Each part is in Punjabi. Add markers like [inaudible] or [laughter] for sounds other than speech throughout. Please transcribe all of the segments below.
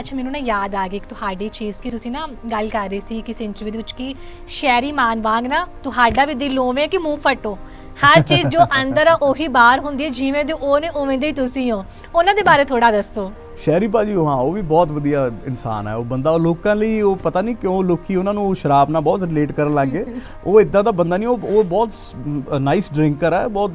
ਅੱਛਾ ਮੈਨੂੰ ਨਾ ਯਾਦ ਆ ਗਈ ਇੱਕ ਤੁਹਾਡੀ ਚੀਜ਼ ਕਿ ਤੁਸੀਂ ਨਾ ਗੱਲ ਕਰ ਰਹੇ ਸੀ ਕਿਸ ਇੰਟਰਵਿਊ ਦੇ ਵਿੱਚ ਕਿ ਸ਼ਹਿਰੀ ਮਾਨ ਵਾਂਗ ਨਾ ਤੁਹਾਡਾ ਵੀ ਦਿਲ ਉਵੇਂ ਹੈ ਕਿ ਮੂੰਹ ਫਟੋ। ਹਰ [laughs] ਚੀਜ਼ ਜੋ ਅੰਦਰ ਆ ਉਹੀ ਬਾਹਰ ਹੁੰਦੀ ਹੈ ਜਿਵੇਂ ਦੇ ਉਹ ਨੇ ਉਵੇਂ ਦੇ ਹੀ ਤੁਸੀਂ ਹੋ। ਉਹਨਾਂ ਦੇ ਬਾਰੇ ਥੋੜਾ ਦੱਸੋ। ਸ਼ਹਿਰੀ ਭਾਜੀ ਹਾਂ ਉਹ ਵੀ ਬਹੁਤ ਵਧੀਆ ਇਨਸਾਨ ਹੈ। ਉਹ ਬੰਦਾ ਉਹ ਲੋਕਾਂ ਲਈ ਉਹ ਪਤਾ ਨਹੀਂ ਕਿਉਂ ਲੋਕੀ ਉਹਨਾਂ ਨੂੰ ਸ਼ਰਾਬ ਨਾਲ ਬਹੁਤ ਰਿਲੇਟ ਕਰਨ ਲੱਗ ਉਹ ਇਦਾਂ ਦਾ ਬੰਦਾ ਨਹੀਂ ਉਹ ਉਹ ਬਹੁਤ ਨਾਈਸ ਡਰਿੰਕਰ ਹੈ। ਬਹੁਤ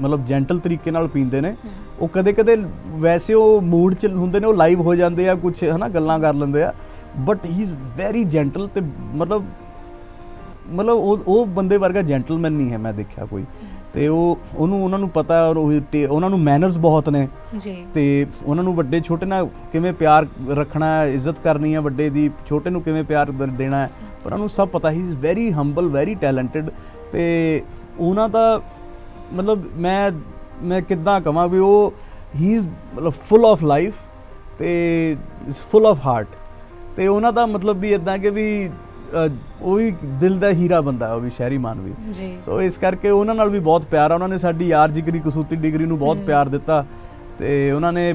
ਮਤਲਬ ਜੈਂਟਲ ਤਰੀਕੇ ਨਾਲ ਪੀਂਦੇ ਨੇ। ਉਹ ਕਦੇ ਕਦੇ ਵੈਸੇ ਉਹ ਮੂਡ ਚ ਹੁੰਦੇ ਨੇ ਉਹ ਲਾਈਵ ਹੋ ਜਾਂਦੇ ਆ ਕੁਝ ਹਨਾ ਗੱਲਾਂ ਕਰ ਲੈਂਦੇ ਆ। But he is very gentle ਤੇ ਮਤਲਬ ਮਤਲਬ ਉਹ ਉਹ ਬੰਦੇ ਵਰਗਾ ਜੈਂਟਲਮੈਨ ਨਹੀਂ ਹੈ ਮੈਂ ਦੇਖਿਆ ਕੋਈ। ਤੇ ਉਹ ਉਹਨੂੰ ਉਹਨਾਂ ਨੂੰ ਪਤਾ ਔਰ ਉਹਨਾਂ ਨੂੰ ਮੈਨਰਸ ਬਹੁਤ ਨੇ। ਜੀ। ਤੇ ਉਹਨਾਂ ਨੂੰ ਵੱਡੇ ਛੋਟੇ ਨਾਲ ਕਿਵੇਂ ਪਿਆਰ ਰੱਖਣਾ ਹੈ ਇੱਜ਼ਤ ਕਰਨੀ ਹੈ ਵੱਡੇ ਦੀ ਛੋਟੇ ਨੂੰ ਕਿਵੇਂ ਪਿਆਰ ਦੇਣਾ ਹੈ ਉਹਨਾਂ ਨੂੰ ਸਭ ਪਤਾ he is very humble very talented ਤੇ ਉਹਨਾਂ ਦਾ ਮਤਲਬ ਮੈਂ ਮੈਂ ਕਿੱਦਾਂ ਕਹਾਂ ਵੀ ਉਹ ਹੀ ਇਜ਼ ਮਤਲਬ ਫੁੱਲ ਆਫ ਲਾਈਫ ਤੇ ਇਜ਼ ਫੁੱਲ ਆਫ ਹਾਰਟ ਤੇ ਉਹਨਾਂ ਦਾ ਮਤਲਬ ਵੀ ਇਦਾਂ ਕਿ ਵੀ ਉਹ ਵੀ ਦਿਲ ਦਾ ਹੀਰਾ ਬੰਦਾ ਉਹ ਵੀ ਸ਼ਹਿਰੀ ਮਾਨ ਵੀ ਜੀ। ਸੋ ਇਸ ਕਰਕੇ ਉਹਨਾਂ ਨਾਲ ਵੀ ਬਹੁਤ ਪਿਆਰ ਆ। ਉਹਨਾਂ ਨੇ ਸਾਡੀ ਯਾਰ ਜਿਗਰੀ ਕਸੂਤੀ ਡਿਗਰੀ ਨੂੰ ਬਹੁਤ। ਪਿਆਰ ਦਿੱਤਾ ਤੇ ਉਹਨਾਂ ਨੇ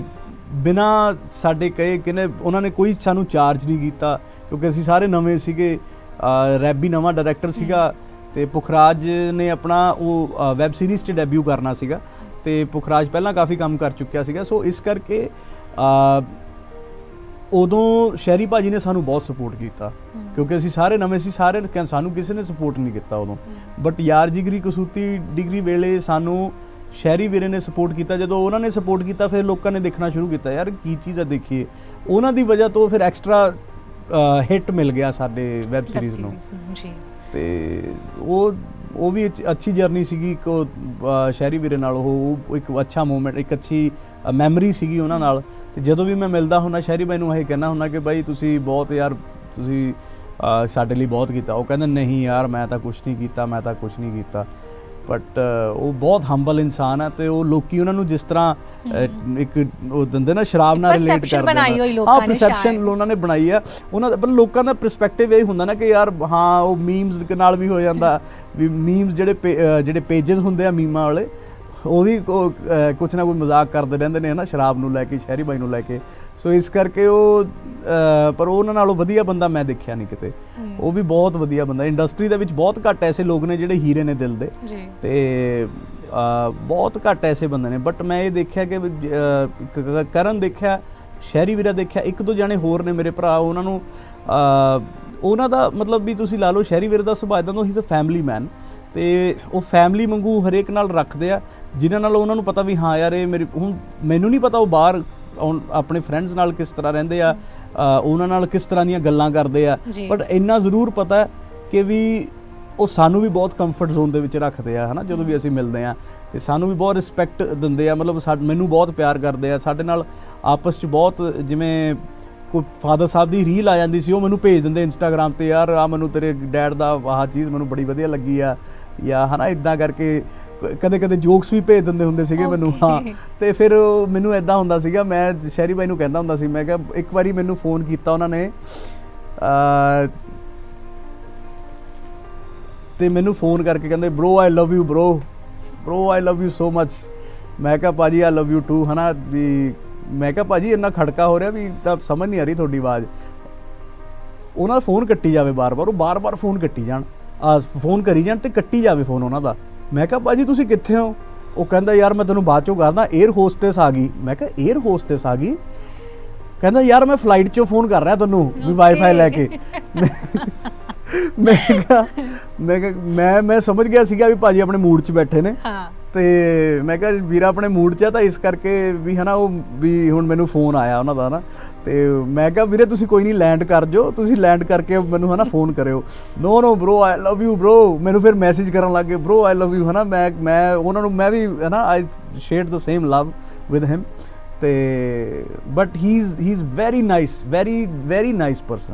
ਬਿਨਾ ਸਾਡੇ ਕਹੇ ਕਿਨੇ ਉਹਨਾਂ ਨੇ ਕੋਈ ਸਾਨੂੰ ਚਾਰਜ ਨਹੀਂ ਕੀਤਾ ਕਿਉਂਕਿ ਅਸੀਂ ਸਾਰੇ ਨਵੇਂ ਸੀਗੇ। ਰੈਬੀ ਨਵਾਂ ਡਾਇਰੈਕਟਰ ਸੀਗਾ ਤੇ ਪੁਖਰਾਜ ਨੇ ਆਪਣਾ ਉਹ ਵੈਬ ਸੀਰੀਜ਼ 'ਚ ਡੈਬਿਊ ਕਰਨਾ ਸੀਗਾ। ਤੇ ਪੁਖਰਾਜ ਪਹਿਲਾਂ ਕਾਫੀ ਕੰਮ ਕਰ ਚੁੱਕਿਆ ਸੀਗਾ। ਸੋ ਇਸ ਕਰਕੇ ਉਦੋਂ ਸ਼ਹਿਰੀ ਭਾਜੀ ਨੇ ਸਾਨੂੰ ਬਹੁਤ ਸਪੋਰਟ ਕੀਤਾ। ਕਿਉਂਕਿ ਅਸੀਂ ਸਾਰੇ ਨਵੇਂ ਸੀ ਸਾਰੇ ਸਾਨੂੰ ਕਿਸੇ ਨੇ ਸਪੋਰਟ ਨਹੀਂ ਕੀਤਾ ਉਦੋਂ। ਬਟ ਯਾਰ ਜਿਗਰੀ ਕਸੂਤੀ ਡਿਗਰੀ ਵੇਲੇ ਸਾਨੂੰ ਸ਼ਹਿਰੀ ਵੀਰੇ ਨੇ ਸਪੋਰਟ ਕੀਤਾ। ਜਦੋਂ ਉਹਨਾਂ ਨੇ ਸਪੋਰਟ ਕੀਤਾ ਫਿਰ ਲੋਕਾਂ ਨੇ ਦੇਖਣਾ ਸ਼ੁਰੂ ਕੀਤਾ ਯਾਰ ਕੀ ਚੀਜ਼ ਆ ਦੇਖੀਏ ਉਹਨਾਂ ਦੀ ਵਜ੍ਹਾ ਤੋਂ ਫਿਰ ਐਕਸਟਰਾ ਹਿੱਟ ਮਿਲ ਗਿਆ ਸਾਡੇ ਵੈਬ ਸੀਰੀਜ਼ ਨੂੰ ਜੀ। ਤੇ ਉਹ ਉਹ ਵੀ ਅੱਛ- ਅੱਛੀ ਜਰਨੀ ਸੀਗੀ ਇੱਕ ਉਹ, ਸ਼ਹਿਰੀ ਵੀਰੇ ਨਾਲ ਉਹ ਉਹ ਇੱਕ ਅੱਛਾ ਮੂਮੈਂਟ ਇੱਕ ਅੱਛੀ ਮੈਮਰੀ ਸੀਗੀ ਉਹਨਾਂ ਨਾਲ। ਤੇ ਜਦੋਂ ਵੀ ਮੈਂ ਮਿਲਦਾ ਹੁੰਦਾ ਸ਼ਹਿਰੀ ਬਾਈ ਨੂੰ ਇਹ ਕਹਿਣਾ ਹੁੰਦਾ ਕਿ ਬਾਈ ਤੁਸੀਂ ਬਹੁਤ ਯਾਰ ਤੁਸੀਂ ਸਾਡੇ ਲਈ ਬਹੁਤ ਕੀਤਾ। ਉਹ ਕਹਿੰਦਾ ਨਹੀਂ ਯਾਰ ਮੈਂ ਤਾਂ ਕੁਝ ਨਹੀਂ ਕੀਤਾ ਮੈਂ ਤਾਂ ਕੁਝ ਨਹੀਂ ਕੀਤਾ। ਬਟ ਉਹ ਬਹੁਤ ਹੰਬਲ ਇਨਸਾਨ ਹੈ ਤੇ ਉਹ ਲੋਕੀ ਉਹਨਾਂ ਨੂੰ ਜਿਸ ਤਰ੍ਹਾਂ ਇੱਕ ਉਹ ਦਿੰਦੇ ਨਾ ਸ਼ਰਾਬ ਨਾਲ ਰਿਲੇਟ ਕਰਦੇ ਨੇ। ਹਾਂ ਨੇ perception ਸ਼ਾਇਦ। ਉਹਨਾਂ ਨੇ ਬਣਾਈ ਆ ਉਹਨਾਂ ਦਾ ਪਰ ਲੋਕਾਂ ਦਾ ਪਰਸਪੈਕਟਿਵ ਇਹ ਹੁੰਦਾ ਨਾ ਕਿ ਯਾਰ ਹਾਂ ਉਹ ਮੀਮਸ ਨਾਲ ਵੀ ਹੋ ਜਾਂਦਾ ਵੀ ਮੀਮਸ ਜਿਹੜੇ ਜਿਹੜੇ ਪੇजेस ਹੁੰਦੇ ਆ ਮੀਮਾਂ ਵਾਲੇ ਉਹ ਵੀ ਕੋ- ਅਹ ਕੁਛ ਨਾ ਕੋਈ ਮਜ਼ਾਕ ਕਰਦੇ ਰਹਿੰਦੇ ਨੇ ਹਨਾ ਸ਼ਰਾਬ ਨੂੰ ਲੈ ਕੇ ਸ਼ਹਿਰੀ ਬਾਈ ਨੂੰ ਲੈ ਕੇ ਸੋ ਇਸ ਕਰਕੇ ਉਹ ਪਰ ਉਹਨਾਂ ਨਾਲੋਂ ਵਧੀਆ ਬੰਦਾ ਮੈਂ ਦੇਖਿਆ ਨਹੀਂ ਕਿਤੇ। ਉਹ ਵੀ ਬਹੁਤ ਵਧੀਆ ਬੰਦਾ। ਇੰਡਸਟਰੀ ਦੇ ਵਿੱਚ ਬਹੁਤ ਘੱਟ ਐਸੇ ਲੋਕ ਨੇ ਜਿਹੜੇ ਹੀਰੇ ਨੇ ਦਿਲ ਦੇ। ਤੇ ਬਹੁਤ ਘੱਟ ਐਸੇ ਬੰਦੇ ਨੇ। ਬਟ ਮੈਂ ਇਹ ਦੇਖਿਆ ਕਿ ਕਰਨ ਦੇਖਿਆ ਸ਼ਹਿਰੀ ਵੀਰਾ ਦੇਖਿਆ ਇੱਕ ਦੋ ਜਣੇ ਹੋਰ ਨੇ ਮੇਰੇ ਭਰਾ ਉਹਨਾਂ ਨੂੰ ਉਹਨਾਂ ਦਾ ਮਤਲਬ ਵੀ ਤੁਸੀਂ ਲਾ ਲਓ ਸ਼ਹਿਰੀ ਵੀਰੇ ਦਾ ਸੁਭਾਅ ਇਦਾਂ ਦਾ ਹੀ ਇਜ਼ ਅ ਫੈਮਿਲੀ ਮੈਨ ਤੇ ਉਹ ਫੈਮਿਲੀ ਵਾਂਗੂ ਹਰੇਕ ਨਾਲ ਰੱਖਦੇ ਆ ਜਿਨ੍ਹਾਂ ਨਾਲ ਉਹਨਾਂ ਨੂੰ ਪਤਾ ਵੀ ਹਾਂ ਯਾਰ ਇਹ ਮੇਰੇ ਹੁਣ ਮੈਨੂੰ ਨਹੀਂ ਪਤਾ ਉਹ ਬਾਹਰ ਆਪਣੇ ਫਰੈਂਡਸ ਨਾਲ ਕਿਸ ਤਰ੍ਹਾਂ ਰਹਿੰਦੇ ਆ ਉਹਨਾਂ ਨਾਲ ਕਿਸ ਤਰ੍ਹਾਂ ਦੀਆਂ ਗੱਲਾਂ ਕਰਦੇ ਆ। ਬਟ ਇੰਨਾ ਜ਼ਰੂਰ ਪਤਾ ਕਿ ਵੀ ਉਹ ਸਾਨੂੰ ਵੀ ਬਹੁਤ ਕੰਫਰਟ ਜ਼ੋਨ ਦੇ ਵਿੱਚ ਰੱਖਦੇ ਆ ਹਨਾ ਜਦੋਂ ਵੀ ਅਸੀਂ ਮਿਲਦੇ ਆ। ਤੇ ਸਾਨੂੰ ਵੀ ਬਹੁਤ ਰਿਸਪੈਕਟ ਦਿੰਦੇ ਆ ਮਤਲਬ ਮੈਨੂੰ ਬਹੁਤ ਪਿਆਰ ਕਰਦੇ ਆ। ਸਾਡੇ ਨਾਲ ਆਪਸ 'ਚ ਬਹੁਤ ਜਿਵੇਂ ਕੋਈ ਫਾਦਰ ਸਾਹਿਬ ਦੀ ਰੀਲ ਆ ਜਾਂਦੀ ਸੀ ਉਹ ਮੈਨੂੰ ਭੇਜ ਦਿੰਦੇ ਇੰਸਟਾਗ੍ਰam ਤੇ ਯਾਰ ਆ ਮੈਨੂੰ ਤੇਰੇ ਡੈਡ ਦਾ ਆਹ ਚੀਜ਼ ਮੈਨੂੰ ਬੜੀ ਵਧੀਆ ਲੱਗੀ ਆ। ਜਾਂ ਹਨਾ ਇਦਾਂ ਕਰਕੇ ਕਦੇ ਕਦੇ ਜੋਕਸ ਵੀ ਭੇਜ ਦਿੰਦੇ ਹੁੰਦੇ ਸੀਗੇ ਮੈਨੂੰ ਹਾਂ। ਤੇ ਫਿਰ ਮੈਨੂੰ ਐਦਾਂ ਹੁੰਦਾ ਸੀਗਾ ਮੈਂ ਸ਼ਹਿਰੀ ਬਾਈ ਨੂੰ ਕਹਿੰਦਾ ਹੁੰਦਾ ਸੀ ਮੈਂ ਕਿਹਾ ਇੱਕ ਵਾਰੀ ਮੈਨੂੰ ਫੋਨ ਕੀਤਾ ਉਹਨਾਂ ਨੇ ਤੇ ਮੈਨੂੰ ਫੋਨ ਕਰਕੇ ਕਹਿੰਦੇ bro I love you bro bro I love you so much ਮੈਂ ਕਿਹਾ ਪਾਜੀ ਆਈ ਲਵ ਯੂ ਟੂ ਹਨਾ ਵੀ ਮੈਂ ਕਿਹਾ ਪਾਜੀ ਇੰਨਾ ਖੜਕਾ ਹੋ ਰਿਹਾ ਵੀ ਤਾਂ ਸਮਝ ਨਹੀਂ ਆ ਰਹੀ ਤੁਹਾਡੀ ਆਵਾਜ਼। ਉਹਨਾਂ ਦਾ ਫੋਨ ਕੱਟੀ ਜਾਵੇ ਬਾਰ-ਬਾਰ ਉਹ ਬਾਰ-ਬਾਰ ਫੋਨ ਕੱਟੀ ਜਾਣ। ਆ ਫੋਨ ਕਰੀ ਜਾਣ ਤੇ ਕੱਟੀ ਜਾਵੇ ਫੋਨ ਉਹਨਾਂ ਦਾ। ਮੈਂ ਕਿਹਾ ਭਾਜੀ ਤੁਸੀਂ ਕਿੱਥੇ ਹੋ? ਉਹ ਕਹਿੰਦਾ ਯਾਰ ਮੈਂ ਤੈਨੂੰ ਬਾਅਦ ਚੋਂ ਕਰਦਾ 에ਅਰ ਹੋਸਟੈਸ ਆ ਗਈ। ਮੈਂ ਕਿਹਾ 에ਅਰ ਹੋਸਟੈਸ ਆ ਗਈ? ਕਹਿੰਦਾ ਯਾਰ ਮੈਂ ਫਲਾਈਟ 'ਚੋਂ ਫੋਨ ਕਰ ਰਿਹਾ ਤੈਨੂੰ ਵੀ. ਵਾਈਫਾਈ ਲੈ ਕੇ। ਮੈਂ- ਮੈਂ ਕਿਹਾ ਮੈਂ ਕਿਹਾ ਮੈਂ ਮੈਂ ਸਮਝ ਗਿਆ ਸੀਗਾ ਵੀ ਭਾਜੀ ਆਪਣੇ ਮੂਡ 'ਚ ਬੈਠੇ ਨੇ। ਹਾਂ। ਤੇ ਮੈਂ ਕਿਹਾ ਵੀਰਾ ਆਪਣੇ ਮੂਡ 'ਚ ਆ ਤਾਂ ਇਸ ਕਰਕੇ ਵੀ ਹਨਾ ਉਹ ਵੀ ਹੁਣ ਮੈਨੂੰ ਫੋਨ ਆਇਆ ਉਹਨਾਂ ਦਾ ਨਾ ਤੇ ਮੈਂ ਕਿਹਾ, ਵੀਰੇ, ਤੁਸੀਂ ਕੋਈ ਨਹੀਂ ਲੈਂਡ ਕਰ ਜੋ ਤੁਸੀਂ ਲੈਂਡ ਕਰਕੇ ਮੈਨੂੰ ਹਨਾ ਫੋਨ ਕਰਿਓ। No no bro I love you bro ਮੈਨੂੰ ਫਿਰ ਮੈਸੇਜ ਕਰਨ ਲੱਗੇ ਬ్రో ਆਈ ਲਵ ਯੂ ਹਨਾ। ਮੈਂ ਮੈਂ, ਉਹਨਾਂ ਨੂੰ, ਮੈਂ ਵੀ, ਹਨਾ I shared the same love with him ਤੇ but he is he is very nice very very nice person